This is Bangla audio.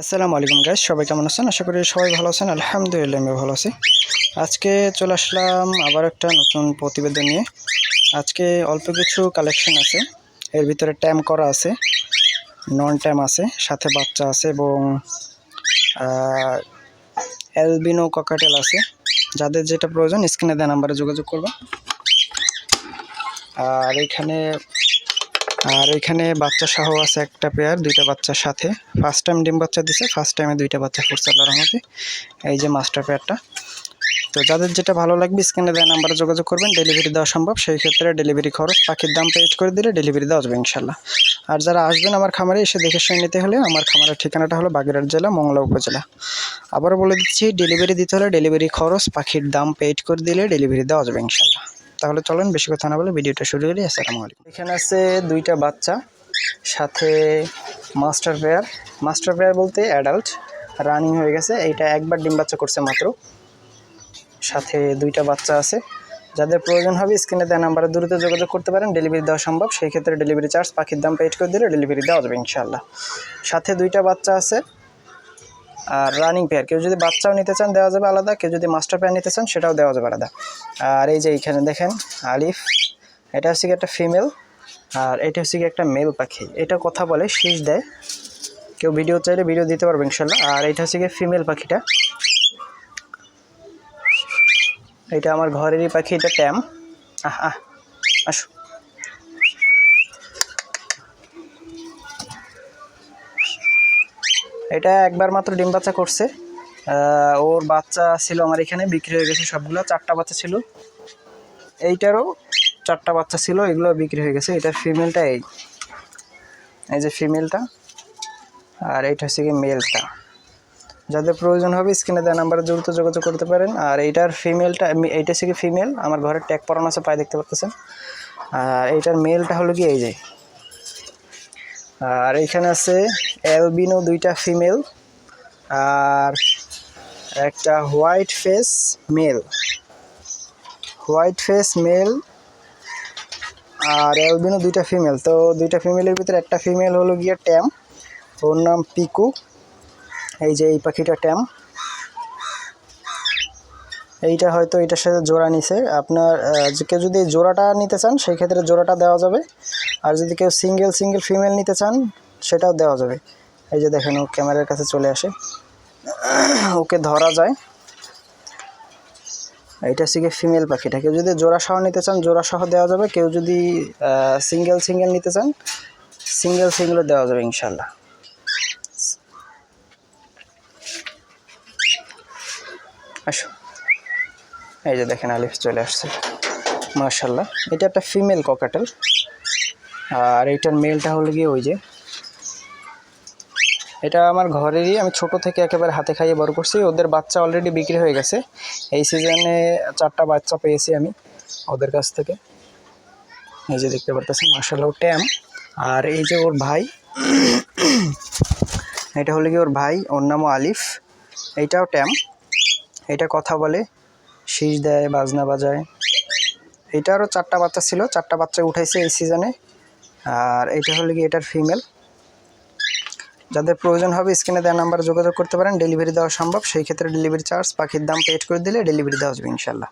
আসসালামু আলাইকুম গাইস সবাই কেমন আছেন? আশা করি সবাই ভালো আছেন। আলহামদুলিল্লাহ আমি ভালো আছি। আজকে চলে আসলাম আবার একটা নতুন প্রতিবেদন নিয়ে। আজকে অল্প কিছু কালেকশন আছে। এর ভিতরে ট্যাম করা আছে নন ট্যাম আছে, সাথে বাচ্চা আছে এবং অ্যালবিনো ককাটেল আছে। যাদের যেটা প্রয়োজন, স্ক্রিনে দেওয়া নাম্বারে যোগাযোগ করবে আর এখানে আর এখানে বাচ্চা সহ আছে একটা পেয়ার দুইটা বাচ্চার সাথে। ফার্স্ট টাইম ডিম বাচ্চা দিছে ফার্স্ট টাইমে দুইটা বাচ্চা ফুটছে আল্লাহর রহমতে। এই যে মাস্টার পেয়ারটা তো যাদের যেটা ভালো লাগবে, স্ক্রিনে দেওয়া নাম্বারে যোগাযোগ করবেন ডেলিভারি দেওয়া সম্ভব। সেই ক্ষেত্রে ডেলিভারি খরচ, পাখির দাম পেড করে দিলে ডেলিভারি দেওয়া যাবে ইনশাল্লাহ আর যারা আসবেন আমার খামারে, এসে দেখে শুনে নিতে হলে আমার খামারের ঠিকানাটা হলো বাগেরহাট জেলা, মংলা উপজেলা। আবারও বলে দিচ্ছি ডেলিভারি দিতে হলে ডেলিভারি খরচ, পাখির দাম পেড করে দিলে ডেলিভারি দেওয়া যাবে ইনশাল্লাহ তাহলে চলেন, বেশি কথা না বলে ভিডিওটা শুরু করি। আসসালামু আলাইকুম। এখানে আছে দুইটা বাচ্চা, সাথে মাস্টার পেয়ার। মাস্টার পেয়ার বলতে অ্যাডাল্ট রানিং হয়ে গেছে। এইটা একবার ডিম বাচ্চা করছে মাত্র। সাথে দুইটা বাচ্চা আছে। যাদের প্রয়োজন হবে স্ক্রিনে দেওয়া নাম্বারে দ্রুত যোগাযোগ করতে পারেন। ডেলিভারি দেওয়া সম্ভব। সেই ক্ষেত্রে ডেলিভারি চার্জ পাখির দাম পেড করে দিলে ডেলিভারি দেওয়া যাবে ইনশাল্লাহ সাথে দুইটা বাচ্চা আছে। আর রানিং পেয়ার কেউ যদি বাচ্চাও নিতে চান, দেওয়া যাবে আলাদা, কেউ যদি মাস্টার পেয়ার নিতে চান, সেটাও দেওয়া যাবে আলাদা। আর এই যে এইখানে দেখেন, আলিফ, এটা হচ্ছে একটা ফিমেল আর এটা হচ্ছে একটা মেল পাখি। এটা কথা বলে, শীষ দেয়। কেউ ভিডিও চাইলে ভিডিও দিতে পারবে, ইনশাল্লাহ। আর এটা হচ্ছে ফিমেল পাখিটা। এটা আমার ঘরেরই পাখি, এটা ট্যাম। আহ আহ, আসো। এটা একবার মাত্র ডিম বাচ্চা করছে। ওর বাচ্চা ছিল আমার এখানে, বিক্রি হয়ে গেছে সবগুলো। চারটা বাচ্চা ছিল। এইটারও চারটা বাচ্চা ছিল, এগুলো বিক্রি হয়ে গেছে। এটার ফিমেলটা এই। এই যে ফিমেলটা আর এইটা হচ্ছে কি মেলটা যাদের প্রয়োজন হবে স্ক্রিনে দেওয়া নাম্বারে দ্রুত যোগাযোগ করতে পারেন। আর এইটার ফিমেলটা এইটা হচ্ছে কি ফিমেল আমার ঘরে ট্যাগ পরানো আছে, পায়ে দেখতে পাচ্ছেন আর এইটার মেলটা হলো কি এই যে। আর এইখানে আছে অ্যালবিনো দুইটা ফিমেল আর একটা white face male white face male আর অ্যালবিনো দুইটা ফিমেল তো দুইটা ফিমেলের ভিতরে একটা ফিমেল হলো গিয়ে ট্যাম ওর নাম পিকু এই যে এই পাখিটা ট্যাম এইটা হয়তো এটার সাথে জোড়া নিছে। আপনার কেউ যদি জোড়াটা নিতে চান, সেই ক্ষেত্রে জোড়াটা দেওয়া যাবে। আর যদি কেউ সিঙ্গেল সিঙ্গেল ফিমেল নিতে চান সেটাও দেওয়া যাবে। এই যে দেখেন, ও ক্যামেরার কাছে চলে আসে। ওকে ধরা যায়। এইটা হচ্ছে ফিমেল পাখিটা। কেউ যদি জোড়া সহ নিতে চান, জোড়া সহ দেওয়া যাবে। কেউ যদি সিঙ্গেল সিঙ্গেল নিতে চান সিঙ্গেল সিঙ্গেলও দেওয়া যাবে ইনশাল্লাহ আসো। এই যে দেখেন, আলিফ চলে আসছে। মার্শাল্লাহ এটা একটা ফিমেল ককাটেল আর এইটার মেলটা হলো গিয়ে ওই যে এটা আমার ঘরেরই, আমি ছোট থেকে একেবারে হাতে খাইয়ে বড় করছি। ওদের বাচ্চা অলরেডি বিক্রি হয়ে গেছে। এই সিজনে চারটা বাচ্চা পেয়েছি আমি ওদের কাছ থেকে। এই যে দেখতে পারতেছেন মার্শাল্লাহ ট্যাম। আর এই যে ওর ভাই, এটা হলো কি ওর ভাই, ওর নামও আলিফ। এইটাও ট্যাম। এটা কথা বলে, শীষ দেয়, বাজনা বাজায়। এটারও চারটা বাচ্চা ছিল, চারটা বাচ্চা উঠাইছে এই সিজনে আর এটা হলো কি এটার ফিমেল যাদের প্রয়োজন হবে স্ক্রিনে দেওয়া নাম্বারে যোগাযোগ করতে পারেন। ডেলিভারি দেওয়া সম্ভব। সেই ক্ষেত্রে ডেলিভারি চার্জ পাখির দাম পেড করে দিলে ডেলিভারি দেওয়া যাবে ইনশাল্লাহ।